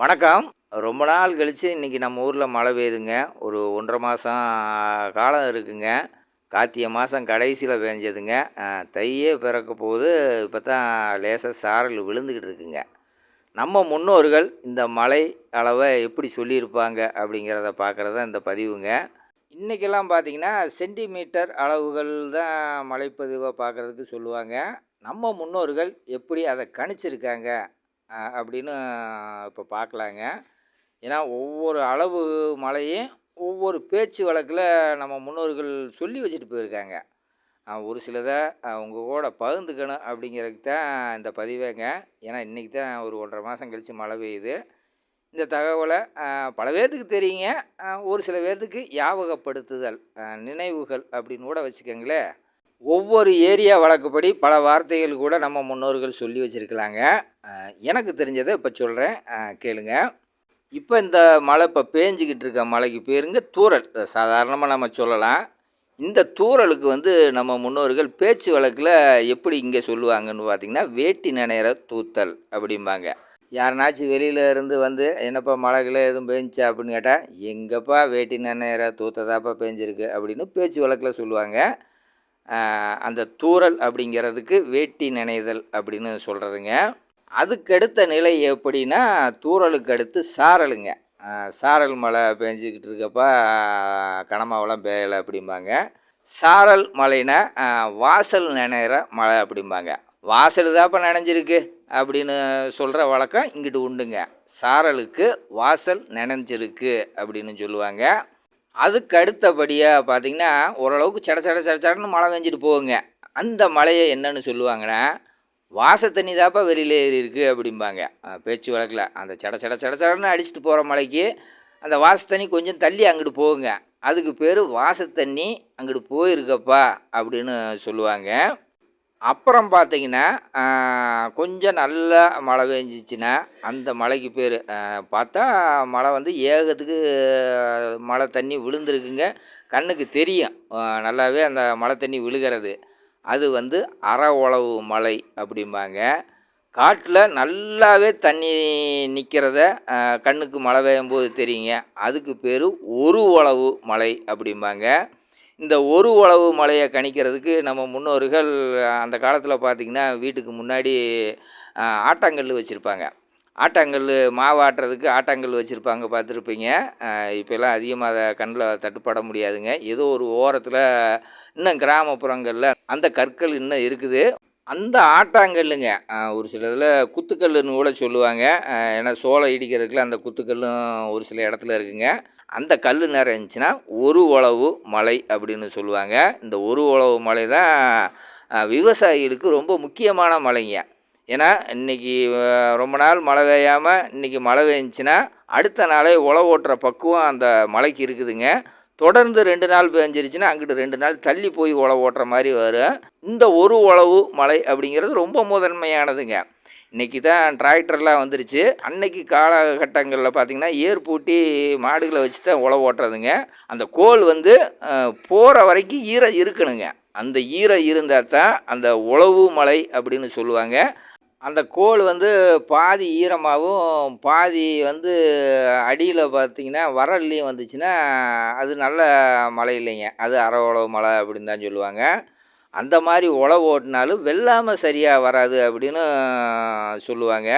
வணக்கம். ரொம்ப நாள் கழித்து இன்றைக்கி நம்ம ஊரில் மழை பெய்யுதுங்க. ஒரு ஒன்றரை மாதம் காலம் இருக்குங்க. கார்த்திகை மாதம் கடைசியில் பேஞ்சதுங்க. தையே பிறக்க போது இப்போ தான் லேசாக சாரல் விழுந்துக்கிட்டு இருக்குங்க. நம்ம முன்னோர்கள் இந்த மழை அளவை எப்படி சொல்லியிருப்பாங்க அப்படிங்கிறத பார்க்குறது தான் இந்த பதிவுங்க. இன்றைக்கெல்லாம் பார்த்திங்கன்னா சென்டிமீட்டர் அளவுகள் தான் மழைப்பதிவை பார்க்குறதுக்கு சொல்லுவாங்க. நம்ம முன்னோர்கள் எப்படி அதை கணிச்சிருக்காங்க அப்படின்னு இப்போ பார்க்கலாங்க ஏன்னா ஒவ்வொரு அளவு மழையும் ஒவ்வொரு பேச்சு வழக்கில் நம்ம முன்னோர்கள் சொல்லி வச்சுட்டு போயிருக்காங்க. ஒரு சிலதை அவங்க கூட பகிர்ந்துக்கணும் அப்படிங்கிறதுக்கு தான் இந்த பதிவேங்க. ஏன்னா இன்றைக்கி தான் ஒரு ஒன்றரை மாதம் கழித்து மழை பெய்யுது. இந்த தகவலை பல பேர்த்துக்கு தெரியுங்க. ஒரு சில பேர்த்துக்கு ஞாபகப்படுத்துதல் நினைவுகள் அப்படின்னு கூட வச்சுக்கோங்களேன். ஒவ்வொரு ஏரியா வழக்குப்படி பல வார்த்தைகள் கூட நம்ம முன்னோர்கள் சொல்லி வச்சுருக்கலாங்க. எனக்கு தெரிஞ்சதை இப்போ சொல்கிறேன் கேளுங்க. இப்போ இந்த மழை இப்போ பேஞ்சிக்கிட்டு இருக்க மழைக்கு பேருங்க தூறல். சாதாரணமாக நம்ம சொல்லலாம். இந்த தூறலுக்கு வந்து நம்ம முன்னோர்கள் பேச்சு வழக்கில் எப்படி இங்கே சொல்லுவாங்கன்னு பார்த்தீங்கன்னா வேட்டி நினைற தூத்தல் அப்படிம்பாங்க. யாருனாச்சும் வெளியில் இருந்து வந்து என்னப்பா மழைகளை எதுவும் பெஞ்சிச்சா? அப்படின்னு கேட்டால் எங்கப்பா வேட்டி நினைற தூத்ததாப்பா பேஞ்சிருக்கு? அப்படின்னு பேச்சு வழக்கில் சொல்லுவாங்க. அந்த தூறல் அப்படிங்கிறதுக்கு வேட்டி நனைதல் அப்படின்னு சொல்கிறதுங்க அதுக்கடுத்த நிலை எப்படின்னா தூறலுக்கு அடுத்து சாரலுங்க சாரல் மழை பெஞ்சிக்கிட்டு இருக்கப்ப கனமாவெல்லாம் பெய்யலை அப்படிம்பாங்க. சாரல் மலைனா வாசல் நனைகிற மழை அப்படிம்பாங்க. வாசல் தாப்பா நனைஞ்சிருக்கு அப்படின்னு சொல்கிற வழக்கம் இங்கிட்டு உண்டுங்க. சாரலுக்கு வாசல் நனைஞ்சிருக்கு அப்படின்னு சொல்லுவாங்க. அதுக்கு அடுத்தபடியாக பார்த்தீங்கன்னா ஓரளவுக்கு சட சட சட சடன்னு மழை பெஞ்சிட்டு போகுங்க. அந்த மழையை என்னன்னு சொல்லுவாங்கன்னா வாச தண்ணி தாப்பா வெளியில் ஏறி இருக்கு அப்படிம்பாங்க பேச்சு வழக்கில். அந்த சட சட சட சடன்னு அடிச்சுட்டு போகிற மழைக்கு அந்த வாச தண்ணி கொஞ்சம் தள்ளி அங்கிட்டு போகுங்க. அதுக்கு பேர் வாச தண்ணி அங்கிட்டு போயிருக்கப்பா அப்படின்னு சொல்லுவாங்க. அப்புறம் பார்த்தீங்கன்னா கொஞ்சம் நல்லா மழை பெஞ்சிச்சின்னா அந்த மழைக்கு பேர் பார்த்தா மழை வந்து ஏகத்துக்கு மழை தண்ணி விழுந்துருக்குங்க. கண்ணுக்கு தெரியும். நல்லாவே அந்த மழை தண்ணி விழுகிறது. அது வந்து அற உழவு மழை அப்படிம்பாங்க. காட்டில் நல்லாவே தண்ணி நிற்கிறத கண்ணுக்கு மழை பெய்யும் போது தெரியுங்க. அதுக்கு பேர் ஒரு உழவு மழை அப்படிம்பாங்க. இந்த ஒரு உழவு மழையை கணிக்கிறதுக்கு நம்ம முன்னோர்கள் அந்த காலத்தில் பார்த்திங்கன்னா வீட்டுக்கு முன்னாடி ஆட்டாங்கல் வச்சுருப்பாங்க. ஆட்டாங்கல் மாவு ஆட்டுறதுக்கு ஆட்டாங்கல் வச்சுருப்பாங்க பார்த்துருப்பீங்க இப்போல்லாம் அதிகமாக அதை கண்ணில் தட்டுப்பட முடியாதுங்க. ஏதோ ஒரு ஓரத்தில் இன்னும் கிராமப்புறங்களில் அந்த கற்கள் இன்னும் இருக்குது. அந்த ஆட்டாங்கல்லுங்க ஒரு சில இதில் குத்துக்கல்லுன்னு கூட சொல்லுவாங்க. ஏன்னா சோளம் இடிக்கிறதுக்குலாம் அந்த குத்துக்கல்லும் ஒரு சில இடத்துல இருக்குங்க. அந்த கல் நேரம் இருந்துச்சுன்னா ஒரு உழவு மலை அப்படின்னு சொல்லுவாங்க. இந்த ஒரு உழவு மலை தான் விவசாயிகளுக்கு ரொம்ப முக்கியமான மலைங்க. ஏன்னா இன்றைக்கி ரொம்ப நாள் மழை பெய்யாமல் இன்றைக்கி மழை பெஞ்சுன்னா அடுத்த நாளே உழவு ஓட்டுற பக்குவம் அந்த மலைக்கு இருக்குதுங்க. தொடர்ந்து ரெண்டு நாள் பெஞ்சிருச்சுன்னா அங்கிட்டு ரெண்டு நாள் தள்ளி போய் உழவு ஓட்டுற மாதிரி வரும். இந்த ஒரு உழவு மலை அப்படிங்கிறது ரொம்ப முதன்மையானதுங்க. இன்றைக்கி தான் டிராக்டர்லாம் வந்துருச்சு. அன்னைக்கு காலகட்டங்களில் பார்த்திங்கன்னா ஏர் பூட்டி மாடுகளை வச்சு தான் உழவு ஓட்டுறதுங்க. அந்த கோல் வந்து போகிற வரைக்கும் ஈரம் இருக்கணுங்க. அந்த ஈரம் இருந்தால் தான் அந்த உழவு மலை அப்படின்னு சொல்லுவாங்க. அந்த கோல் வந்து பாதி ஈரமாகவும் பாதி வந்து அடியில் பார்த்தீங்கன்னா வரல்லையும் வந்துச்சுன்னா அது நல்ல மழை இல்லைங்க. அது அற உழவு மழை அப்படின்னு தான் சொல்லுவாங்க. அந்த மாதிரி உழவு ஓட்டினாலும் வெள்ளாமல் சரியாக வராது அப்படின்னு சொல்லுவாங்க.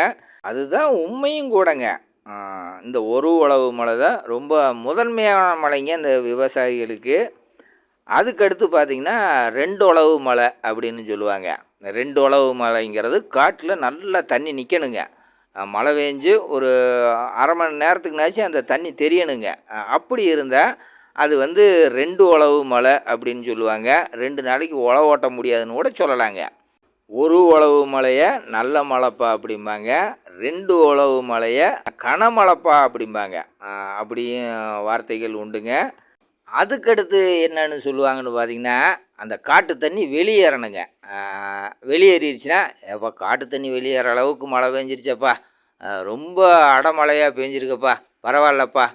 அதுதான் உண்மையும் கூடங்க. இந்த ஒரு உழவு மழை தான் ரொம்ப முதன்மையான மழைங்க இந்த விவசாயிகளுக்கு. அதுக்கடுத்து பார்த்திங்கன்னா ரெண்டு உழவு மழை அப்படின்னு சொல்லுவாங்க. ரெண்டு உழவு மலைங்கிறது காட்டில் நல்லா தண்ணி நிற்கணுங்க மழை பெஞ்சு ஒரு அரை மணி நேரத்துக்குனாச்சும் அந்த தண்ணி தெரியணுங்க. அப்படி இருந்தால் அது வந்து ரெண்டு உழவு மழை அப்படின்னு சொல்லுவாங்க. ரெண்டு நாளைக்கு உழவு ஓட்ட முடியாதுன்னு கூட சொல்லலாங்க. ஒரு உழவு மலையை நல்ல மலைப்பா அப்படிம்பாங்க. ரெண்டு உழவு மலையை கனமழைப்பா அப்படிம்பாங்க. அப்படியும் வார்த்தைகள் உண்டுங்க. அதுக்கடுத்து என்னன்னு சொல்லுவாங்கன்னு பார்த்தீங்கன்னா அந்த காட்டு தண்ணி வெளியேறணுங்க. வெளியேறிடுச்சுன்னா எப்பா காட்டு தண்ணி வெளியேற அளவுக்கு மழை பெஞ்சிருச்சப்பா. ரொம்ப அடமழையாக பெஞ்சிருக்கப்பா. பரவாயில்லப்பா.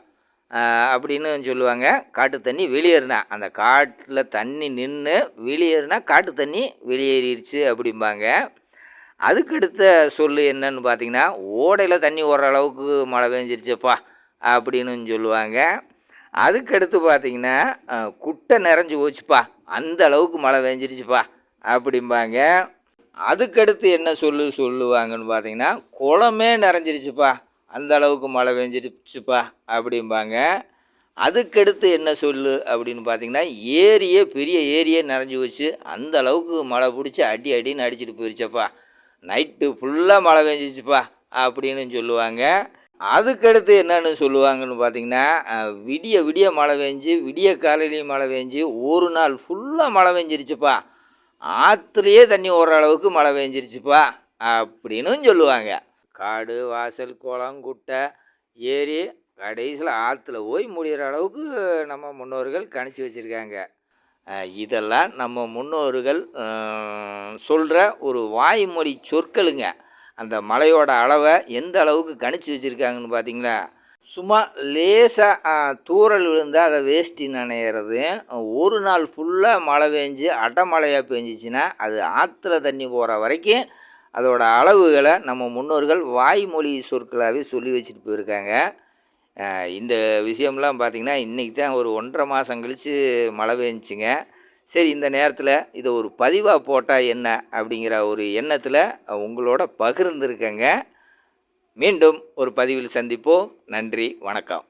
அப்படின்னு சொல்லுவாங்க. காட்டு தண்ணி வெளியேறினா. அந்த காட்டில் தண்ணி நின்று வெளியேறினா காட்டு தண்ணி வெளியேறிடுச்சு அப்படிம்பாங்க. அதுக்கடுத்த சொல் என்னன்னு பார்த்தீங்கன்னா ஓடையில் தண்ணி ஓடுற அளவுக்கு மழை பெஞ்சிருச்சப்பா அப்படின்னு சொல்லுவாங்க. அதுக்கடுத்து பார்த்தீங்கன்னா குட்டை நிறைஞ்சு போச்சுப்பா. அந்த அளவுக்கு மழை பெஞ்சிருச்சுப்பா அப்படிம்பாங்க. அதுக்கடுத்து என்ன சொல்லு சொல்லுவாங்கன்னு பார்த்தீங்கன்னா குளமே நிறைஞ்சிருச்சுப்பா. அந்த அளவுக்கு மழை பெஞ்சிருச்சுப்பா அப்படிம்பாங்க. அதுக்கடுத்து என்ன சொல்லு அப்படின்னு பார்த்தீங்கன்னா ஏரியே பெரிய ஏரியே நிறைஞ்சி வச்சு அந்த அளவுக்கு மழை பிடிச்சி அடி அடின்னு அடிச்சிட்டு போயிருச்சப்பா. நைட்டு ஃபுல்லாக மழை பெஞ்சிச்சுப்பா அப்படின்னு சொல்லுவாங்க. அதுக்கடுத்து என்னன்னு சொல்லுவாங்கன்னு பார்த்தீங்கன்னா விடிய விடிய மழை பெஞ்சு விடிய காலையிலையும் மழை பெஞ்சு ஒரு நாள் ஃபுல்லாக மழை பெஞ்சிருச்சுப்பா. ஆற்றுலையே தண்ணி ஓடுற அளவுக்கு மழை பெஞ்சிருச்சுப்பா அப்படின்னும் சொல்லுவாங்க. காடு வாசல் குளம் குட்டை ஏரி கடைசியில் ஆற்றுல போய் முடிகிற அளவுக்கு நம்ம முன்னோர்கள் கணிச்சு வச்சுருக்காங்க. இதெல்லாம் நம்ம முன்னோர்கள் சொல்கிற ஒரு வாய்மொழி சொற்களுங்க. அந்த மலையோட அளவை எந்த அளவுக்கு கணிச்சு வச்சுருக்காங்கன்னு பார்த்தீங்களா சும்மா லேசாக தூறல் விழுந்தால் அதை வேஷ்டி நனையிறது ஒரு நாள் ஃபுல்லாக மழை பெஞ்சு அடமழையாக பெஞ்சிச்சின்னா அது ஆற்றுல தண்ணி போகிற வரைக்கும் அதோட அளவுகளை நம்ம முன்னோர்கள் வாய்மொழி சொற்களாகவே சொல்லி வச்சுட்டு போயிருக்காங்க. இந்த விஷயம்லாம் பார்த்திங்கன்னா இன்றைக்கி தான் ஒரு ஒன்றரை மாதம் கழித்து மழை பெஞ்சிச்சுங்க. சரி இந்த நேரத்தில் இதை ஒரு பதிவாக போட்டால் என்ன அப்படிங்கிற ஒரு எண்ணத்தில் உங்களோட பகிர்ந்துருக்கேங்க. மீண்டும் ஒரு பதிவில் சந்திப்போம். நன்றி வணக்கம்.